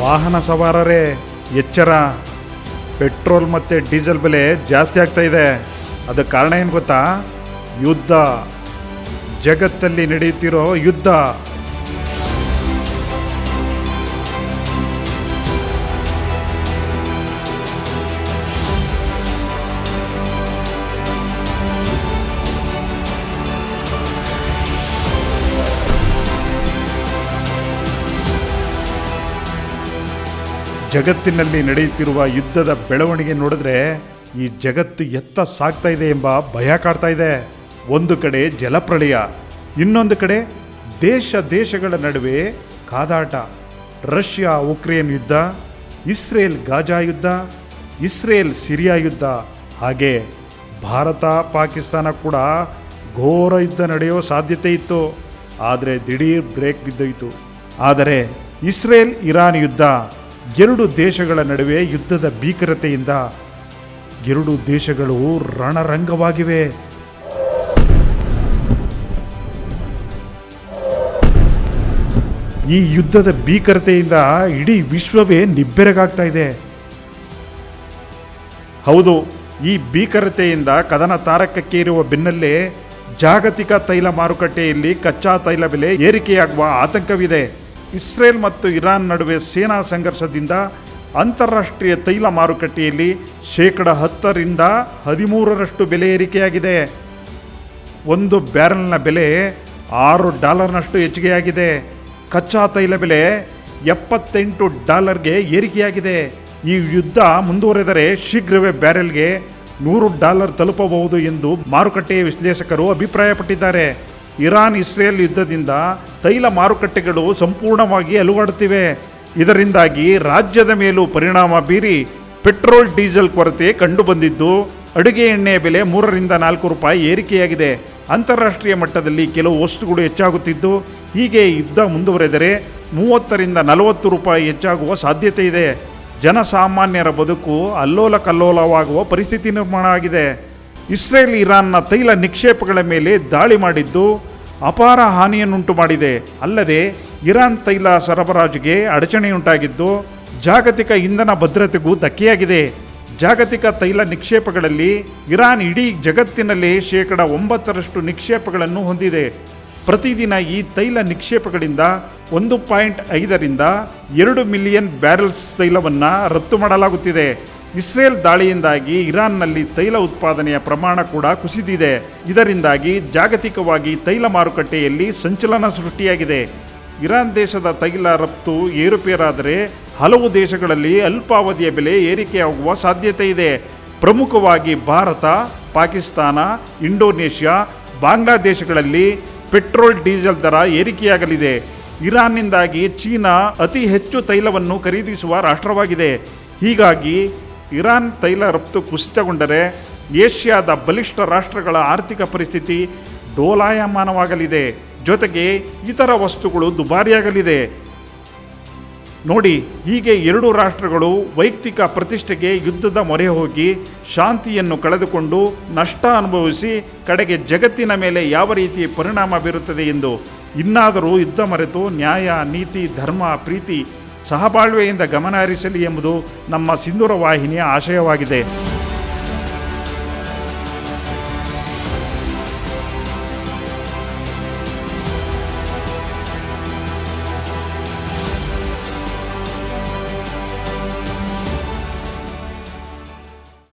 ವಾಹನ ಸವಾರರೇ, ಎಚ್ಚರ. ಪೆಟ್ರೋಲ್ ಮತ್ತು ಡೀಸೆಲ್ ಬೆಲೆ ಜಾಸ್ತಿ ಆಗ್ತಾ ಇದೆ. ಅದಕ್ಕೆ ಕಾರಣ ಏನು ಗೊತ್ತಾ? ಯುದ್ಧ. ಜಗತ್ತಲ್ಲಿ ನಡೆಯುತ್ತಿರೋ ಯುದ್ಧ. ಜಗತ್ತಿನಲ್ಲಿ ನಡೆಯುತ್ತಿರುವ ಯುದ್ಧದ ಬೆಳವಣಿಗೆ ನೋಡಿದ್ರೆ ಈ ಜಗತ್ತು ಎತ್ತ ಸಾಗ್ತಾ ಇದೆ ಎಂಬ ಭಯ ಕಾಡ್ತಾ ಇದೆ. ಒಂದು ಕಡೆ ಜಲಪ್ರಳಯ, ಇನ್ನೊಂದು ಕಡೆ ದೇಶ ದೇಶಗಳ ನಡುವೆ ಕಾದಾಟ. ರಷ್ಯಾ ಉಕ್ರೇನ್ ಯುದ್ಧ, ಇಸ್ರೇಲ್ ಗಾಜಾ ಯುದ್ಧ, ಇಸ್ರೇಲ್ ಸಿರಿಯಾ ಯುದ್ಧ, ಹಾಗೆ ಭಾರತ ಪಾಕಿಸ್ತಾನ ಕೂಡ ಘೋರ ಯುದ್ಧ ನಡೆಯೋ ಸಾಧ್ಯತೆ ಇತ್ತು. ಆದರೆ ದಿಢೀರ್ ಬ್ರೇಕ್ ಬಿದ್ದೋಯಿತು. ಆದರೆ ಇಸ್ರೇಲ್ ಇರಾನ್ ಯುದ್ಧ ಎರಡು ದೇಶಗಳ ನಡುವೆ ಯುದ್ಧದ ಭೀಕರತೆಯಿಂದ ಎರಡು ದೇಶಗಳು ರಣರಂಗವಾಗಿವೆ. ಈ ಯುದ್ಧದ ಭೀಕರತೆಯಿಂದ ಇಡೀ ವಿಶ್ವವೇ ನಿಬ್ಬೆರಗಾಗ್ತಾ ಇದೆ. ಹೌದು, ಈ ಭೀಕರತೆಯಿಂದ ಕದನ ತಾರಕಕ್ಕೇರುವ ಬೆನ್ನಲ್ಲೇ ಜಾಗತಿಕ ತೈಲ ಮಾರುಕಟ್ಟೆಯಲ್ಲಿ ಕಚ್ಚಾ ತೈಲ ಬೆಲೆ ಏರಿಕೆಯಾಗುವ ಆತಂಕವಿದೆ. ಇಸ್ರೇಲ್ ಮತ್ತು ಇರಾನ್ ನಡುವೆ ಸೇನಾ ಸಂಘರ್ಷದಿಂದ ಅಂತಾರಾಷ್ಟ್ರೀಯ ತೈಲ ಮಾರುಕಟ್ಟೆಯಲ್ಲಿ ಶೇಕಡ ಹತ್ತರಿಂದ ಹದಿಮೂರರಷ್ಟು ಬೆಲೆ ಏರಿಕೆಯಾಗಿದೆ. ಒಂದು ಬ್ಯಾರೆಲ್ನ ಬೆಲೆ ಆರು ಡಾಲರ್ನಷ್ಟು ಹೆಚ್ಚಿಗೆಯಾಗಿದೆ. ಕಚ್ಚಾ ತೈಲ ಬೆಲೆ ಎಪ್ಪತ್ತೆಂಟು ಡಾಲರ್ಗೆ ಏರಿಕೆಯಾಗಿದೆ. ಈ ಯುದ್ಧ ಮುಂದುವರೆದರೆ ಶೀಘ್ರವೇ ಬ್ಯಾರೆಲ್ಗೆ ನೂರು ಡಾಲರ್ ತಲುಪಬಹುದು ಎಂದು ಮಾರುಕಟ್ಟೆಯ ವಿಶ್ಲೇಷಕರು ಅಭಿಪ್ರಾಯಪಟ್ಟಿದ್ದಾರೆ. ಇರಾನ್ ಇಸ್ರೇಲ್ ಯುದ್ಧದಿಂದ ತೈಲ ಮಾರುಕಟ್ಟೆಗಳು ಸಂಪೂರ್ಣವಾಗಿ ಅಲುಗಾಡುತ್ತಿವೆ. ಇದರಿಂದಾಗಿ ರಾಜ್ಯದ ಮೇಲೂ ಪರಿಣಾಮ ಬೀರಿ ಪೆಟ್ರೋಲ್, ಡೀಸೆಲ್ ಕೊರತೆ ಕಂಡುಬಂದಿದ್ದು ಅಡುಗೆ ಎಣ್ಣೆಯ ಬೆಲೆ ಮೂರರಿಂದ ನಾಲ್ಕು ರೂಪಾಯಿ ಏರಿಕೆಯಾಗಿದೆ. ಅಂತಾರಾಷ್ಟ್ರೀಯ ಮಟ್ಟದಲ್ಲಿ ಕೆಲವು ವಸ್ತುಗಳು ಹೆಚ್ಚಾಗುತ್ತಿದ್ದು, ಹೀಗೆ ಯುದ್ಧ ಮುಂದುವರೆದರೆ ಮೂವತ್ತರಿಂದ ನಲವತ್ತು ರೂಪಾಯಿ ಹೆಚ್ಚಾಗುವ ಸಾಧ್ಯತೆ ಇದೆ. ಜನಸಾಮಾನ್ಯರ ಬದುಕು ಅಲ್ಲೋಲ ಕಲ್ಲೋಲವಾಗುವ ಪರಿಸ್ಥಿತಿ ನಿರ್ಮಾಣ ಆಗಿದೆ. ಇಸ್ರೇಲ್, ಇರಾನ್ನ ತೈಲ ನಿಕ್ಷೇಪಗಳ ಮೇಲೆ ದಾಳಿ ಮಾಡಿದ್ದು ಅಪಾರ ಹಾನಿಯನ್ನುಂಟು ಮಾಡಿದೆ. ಅಲ್ಲದೆ ಇರಾನ್ ತೈಲ ಸರಬರಾಜಿಗೆ ಅಡಚಣೆಯುಂಟಾಗಿದ್ದು ಜಾಗತಿಕ ಇಂಧನ ಭದ್ರತೆಗೂ ಧಕ್ಕೆಯಾಗಿದೆ. ಜಾಗತಿಕ ತೈಲ ನಿಕ್ಷೇಪಗಳಲ್ಲಿ ಇರಾನ್ ಇಡೀ ಜಗತ್ತಿನಲ್ಲಿ ಶೇಕಡ ಒಂಬತ್ತರಷ್ಟು ನಿಕ್ಷೇಪಗಳನ್ನು ಹೊಂದಿದೆ. ಪ್ರತಿದಿನ ಈ ತೈಲ ನಿಕ್ಷೇಪಗಳಿಂದ ಒಂದು ಪಾಯಿಂಟ್ ಐದರಿಂದ ಎರಡು ಮಿಲಿಯನ್ ಬ್ಯಾರೆಲ್ಸ್ ತೈಲವನ್ನು ರಫ್ತು ಮಾಡಲಾಗುತ್ತಿದೆ. ಇಸ್ರೇಲ್ ದಾಳಿಯಿಂದಾಗಿ ಇರಾನ್ನಲ್ಲಿ ತೈಲ ಉತ್ಪಾದನೆಯ ಪ್ರಮಾಣ ಕೂಡ ಕುಸಿದಿದೆ. ಇದರಿಂದಾಗಿ ಜಾಗತಿಕವಾಗಿ ತೈಲ ಮಾರುಕಟ್ಟೆಯಲ್ಲಿ ಸಂಚಲನ ಸೃಷ್ಟಿಯಾಗಿದೆ. ಇರಾನ್ ದೇಶದ ತೈಲ ರಫ್ತು ಏರುಪೇರಾದರೆ ಹಲವು ದೇಶಗಳಲ್ಲಿ ಅಲ್ಪಾವಧಿಯ ಬೆಲೆ ಏರಿಕೆಯಾಗುವ ಸಾಧ್ಯತೆ ಇದೆ. ಪ್ರಮುಖವಾಗಿ ಭಾರತ, ಪಾಕಿಸ್ತಾನ, ಇಂಡೋನೇಷ್ಯಾ, ಬಾಂಗ್ಲಾದೇಶಗಳಲ್ಲಿ ಪೆಟ್ರೋಲ್, ಡೀಸೆಲ್ ದರ ಏರಿಕೆಯಾಗಲಿದೆ. ಇರಾನ್ನಿಂದಾಗಿ ಚೀನಾ ಅತಿ ಹೆಚ್ಚು ತೈಲವನ್ನು ಖರೀದಿಸುವ ರಾಷ್ಟ್ರವಾಗಿದೆ. ಹೀಗಾಗಿ ಇರಾನ್ ತೈಲ ರಫ್ತು ಕುಸಿತಗೊಂಡರೆ ಏಷ್ಯಾದ ಬಲಿಷ್ಠ ರಾಷ್ಟ್ರಗಳ ಆರ್ಥಿಕ ಪರಿಸ್ಥಿತಿ ಡೋಲಾಯಮಾನವಾಗಲಿದೆ. ಜೊತೆಗೆ ಇತರ ವಸ್ತುಗಳು ದುಬಾರಿಯಾಗಲಿದೆ. ನೋಡಿ, ಹೀಗೆ ಎರಡು ರಾಷ್ಟ್ರಗಳು ವೈಯಕ್ತಿಕ ಪ್ರತಿಷ್ಠೆಗೆ ಯುದ್ಧದ ಮೊರೆ ಹೋಗಿ ಶಾಂತಿಯನ್ನು ಕಳೆದುಕೊಂಡು ನಷ್ಟ ಅನುಭವಿಸಿ ಕಡೆಗೆ ಜಗತ್ತಿನ ಮೇಲೆ ಯಾವ ರೀತಿ ಪರಿಣಾಮ ಬೀರುತ್ತದೆ ಎಂದು ಇನ್ನಾದರೂ ಯುದ್ಧ ಮರೆತು ನ್ಯಾಯ, ನೀತಿ, ಧರ್ಮ, ಪ್ರೀತಿ ಸಹಬಾಳ್ವೆಯಿಂದ ಗಮನ ಹರಿಸಲಿ ಎಂಬುದು ನಮ್ಮ ಸಿಂಧೂರ ವಾಹಿನಿಯ ಆಶಯವಾಗಿದೆ.